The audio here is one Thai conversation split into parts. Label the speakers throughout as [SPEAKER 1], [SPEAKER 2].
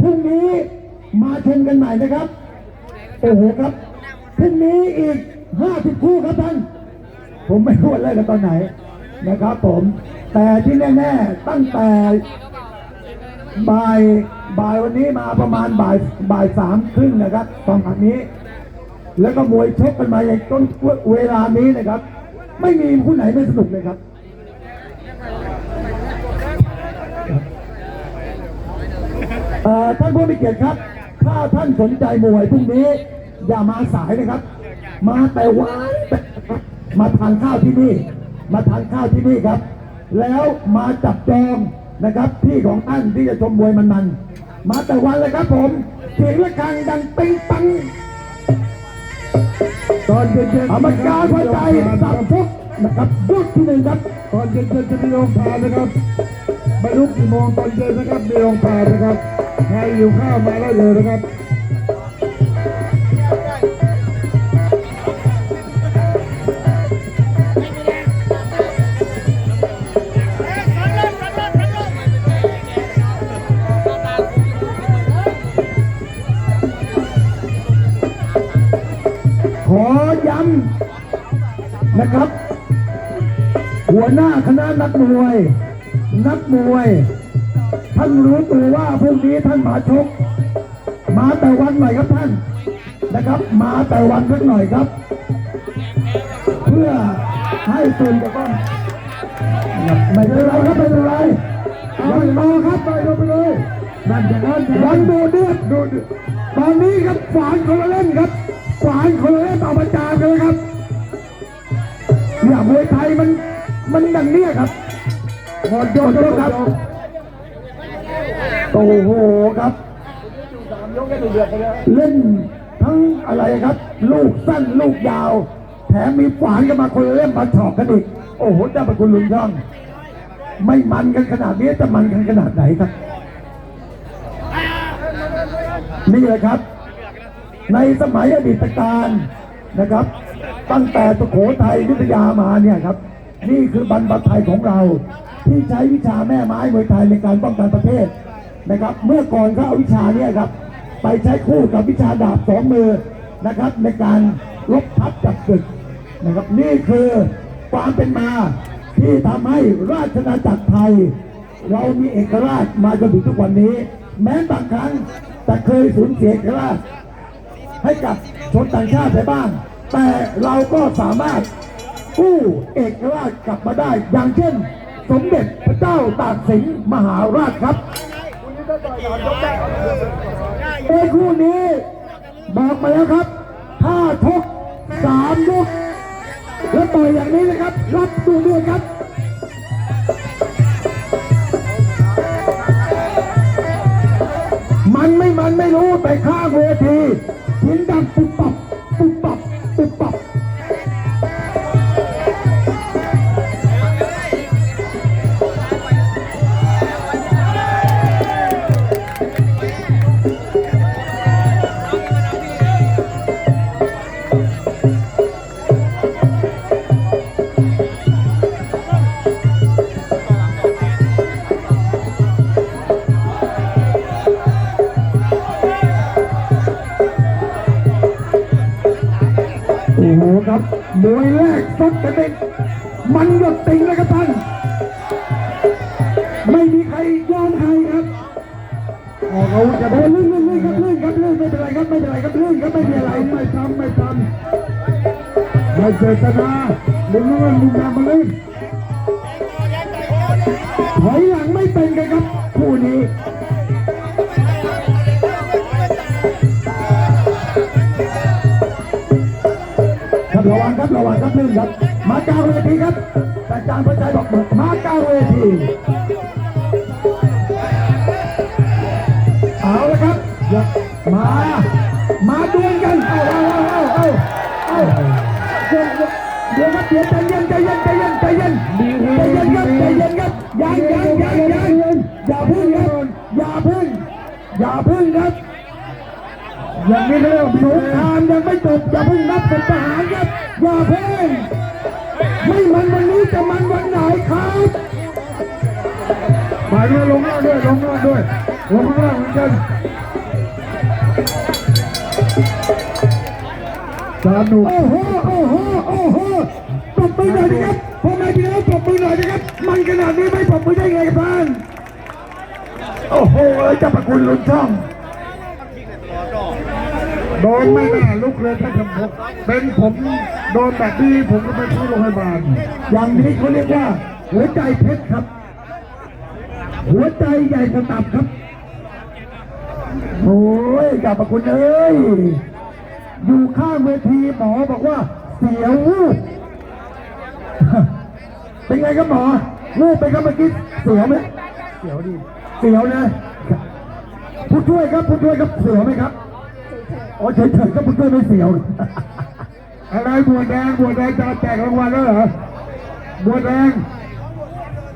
[SPEAKER 1] พรุ่งนี้มาชมกันใหม่นะครับโอ้โหครับพรุ่งนี้อีก50คู่ครับท่านผมไม่รู้ว่าเล่นกันตอนไหนนะครับผม แต่ที่แน่ๆตั้งแต่บ่ายบ่ายวันนี้มาประมาณบ่ายบ่ายสามครึ่งนะครับตอนนี้ แล้วก็มวยชกกันมาอย่างต้นเวลานี้นะครับ ไม่มีคู่ไหนไม่สนุกเลยครับ เอ่อ ท่านผู้มีเกียรติครับ ถ้าท่านสนใจมวยพรุ่งนี้ อย่ามาสายนะครับ มาแต่วันแต่มาทานข้าวที่นี่ มาทานข้าวที่นี่ครับ แล้วมาจับจองนะครับ ที่ของท่านที่จะชมมวยมันๆมาแต่วันเลยครับผมเสียงระฆังดังปิงปัง
[SPEAKER 2] ตอนเย็นๆ
[SPEAKER 1] อเมริกาหัวใจสับฟุกนะครับยุดที่หนึ่งครับ
[SPEAKER 2] ตอนเย็นๆจะมีโรงทานนะครับไม่รู้กี่โมงตอนเย็นนะครับมีโรงทานนะครับ ใครอยู่ข้าวมาได้เลยนะครับ
[SPEAKER 1] ขอย้ำนะครับ หัวหน้าคณะนักมวย นักมวย ท่านรู้ตัวว่าพรุ่งนี้ท่านมาชก มาแต่วันหน่อยครับท่านนะครับ มาแต่วันสักหน่อยครับ เพื่อให้ส่วนจะต้องไม่เป็นไรครับไม่เป็นไรยังรอครับไปลงไปเลยนั่นอย่างนั้นวันดูเดือดดูเดือดตอนนี้ครับฝานคนละเล่นครับฝานคนละเล่นเอาประจานกันเลยครับเนี่ยมวยไทยมันมันอย่างเนี้ยครับหมดยกแล้วครับ โอ้โหครับ เล่นทั้งอะไรครับ ลูกสั้นลูกยาว แถมมีฝานกันมาคนเล่มมาฉอกกันอีกโอ้โหเจ้าประคุณลุงช่อง ไม่มันกันขนาดนี้จะมันกันขนาดไหนครับ นี่แหละครับ ในสมัยอดีตการนะครับ ตั้งแต่สุโขทัยอยุทธยามาเนี่ยครับ นี่คือบรรพไทยของเรา ที่ใช้วิชาแม่ไม้มวยไทยในการป้องกันประเทศ นะครับ เมื่อก่อนเขาเอาวิชาเนี่ยครับ ไปใช้คู่กับวิชาดาบสองมือนะครับ ในการลบทับจับศึกนะครับ นี่คือความเป็นมาที่ทำให้ราชนาจักรไทย เรามีเอกราชมาจนถึงทุกวันนี้ แม้บางครั้งจะเคยสูญเสียเอกราช ให้กับชนต่างชาติไปบ้าง แต่เราก็สามารถกู้เอกราชกลับมาได้ อย่างเช่น สมเด็จพระเจ้าตากสินมหาราชครับ เอ้คู่นี้ บอกมาแล้วครับถ้าชกสามยกแล้วต่อยอย่างนี้นะครับ รับตัวด้วยครับมันไม่มันไม่รู้แต่ข้างเวทีหินดับปั มวยแรกสดกันเด็มันหยดติงเลยครับท่านไม่มีใครยอมใครครับออกอาวุธจะโดนลื่นลื่นลื่นครับลื่นครับลื่นไม่เป็นไรครับไม่เป็นไรครับลื่นครับไม่มีอะไรไม่ทำไม่ทำไม่เจตนาดึงเงินดึงน้ำมาลื่นถอยหลังไม่เป็นกันครับคู่นี้ รับระวังครับระวังครับลื่นครับ มากลางเวทีครับอาจารย์ประชัยบอกมากลางเวทีเอาละครับอย่ามา มาดวลกันเอาเอาเอาเอาเอาเดี๋ยวเดี๋ยวครับเดี๋ยวใจเย็นใจเย็นใจเย็นใจเย็นใจเย็นครับใจเย็นครับยังยังยังยังอย่าพึ่งครับอย่าพึ่งอย่าพึ่งครับอ ย่างนี้เรื่องสงครามยังไม่จบอย่าเพิ่งนับเป็นทหารครับอย่าเพิ่งไม่มันวันนี้จะมันวันไหนครับ
[SPEAKER 2] มาด้วยลงล่างด้วยลงล่างด้วยลงข้างล่างเหมือนกันสานุก
[SPEAKER 1] โอ้โหโอ้โหโอ้โหปรบมือหน่อยนะครับพ่อแม่พี่น้องปรบมือหน่อยนะครับ มันขนาดนี้ไม่ปรบมือได้ไงครับท่านโอ้โหเจ้าประคุณลุนช่อง
[SPEAKER 2] โดนไม่น่าลุกเลยถ้าผมเป็นผมโดนแบบนี้ผมก็ไปที่โรงพยาบาล
[SPEAKER 1] อย่างนี้เขาเรียกว่า หัวใจเพชรครับ หัวใจใหญ่กระตับครับโอ้ยเจ้าประคุณเอ้ยอยู่ข้างเวทีหมอบอกว่า เสียววูบเป็นไงครับหมอวูบไปครับเมื่อกี้เสียวไหมเสียวดิเสียวนะผู้ช่วยครับผู้ช่วยครับเสียวไหมครับ อ๋อเฉยๆครับผู้ช่วยไม่เสียว
[SPEAKER 2] อะไรบัวแดงบัวแดงจะแจกรางวัลแล้วเหรอบัวแดง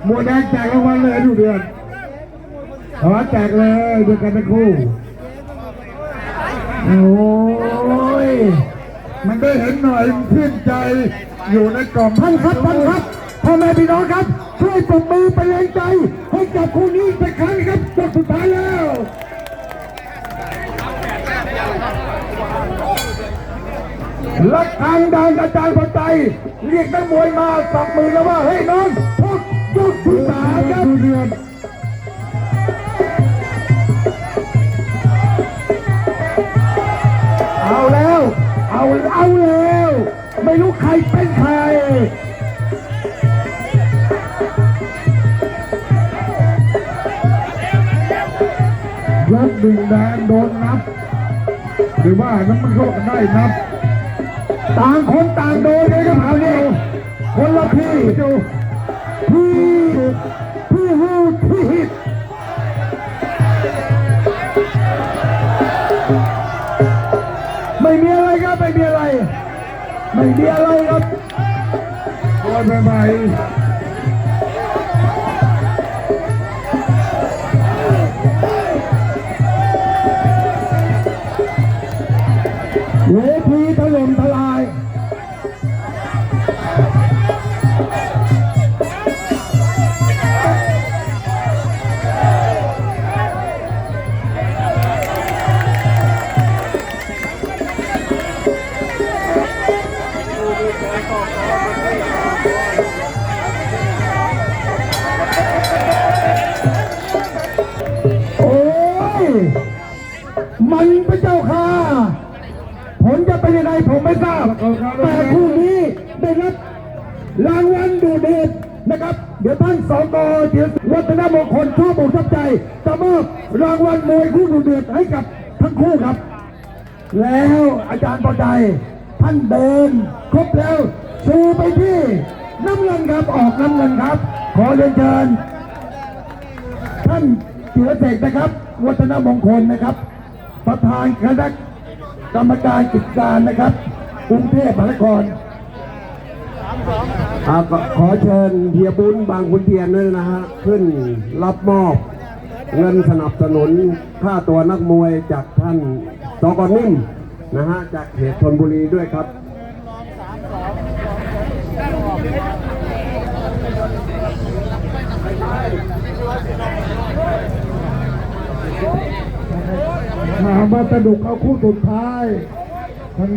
[SPEAKER 2] บัวแดงแจกรางวัลเลยดูเดือนขอแจกเลยเด้วกันทั้งคู่
[SPEAKER 1] โอ้ย
[SPEAKER 2] มันได้เห็นหน่อยมันชื่นใจอยู่ในกล่อง
[SPEAKER 1] ท่านครับท่านครับพ่อแม่พี่น้องครับช่วยปรบมือเป็นแรงใจให้กับคู่นี้สักครั้งครับจบสุดท้ายแล้ว ลักทางดังอาจารย์พอใจเรียกนักมวยมาสับมือแล้วว่าเฮ้ยน้องพุทธยุทธที่สามครับ
[SPEAKER 2] เอน
[SPEAKER 1] เอาแล้ว เอาเอาแล้ว ไม่รู้ใครเป็นใคร
[SPEAKER 2] ยกหนึ่งแดงโดนนับ หรือว่านั้นมันก็ได้นับ
[SPEAKER 1] ต่างคนต่างโดนเลยครับคราวนี้คนละพี่พี่พี่ฮูที่ฮิตไม่มีอะไรครับไม่มีอะไร ไม่มีอะไรครับ
[SPEAKER 2] โดนใหม่
[SPEAKER 1] มันพระเจ้าค่ะ ผลจะเป็นยังไงผมไม่ทราบ แต่คู่นี้ได้รับรางวัลดูเด็ดนะครับ เดี๋ยวท่านสกเดี๋ยววัฒนมงคลชอบบอกทับใจจะมอบรางวัลมวยคู่ดูเดือดให้กับทั้งคู่ครับ แล้วอาจารย์ปอใจ ท่านเดินครบแล้วชูไปที่น้ำเงินครับออกน้ำเงินครับ ขอเรียนเชิญ ท่านเสือเสกนะครับ วัฒนมงคลนะครับประ ธานคณะกรรมการกิจการนะครับกรุงเทพมหานคร
[SPEAKER 3] ครับขอเชิญเฮียบุญบางขุนเทียนด้วยนะฮะขึ้นรับมอบเงินสนับสนุนค่าตัวนักมวยจากท่านสกนิ่มนะฮะจากเขตธนบุรีด้วยครับ
[SPEAKER 2] ถามว่าสนุกเอาคู่สุดท้ายทาง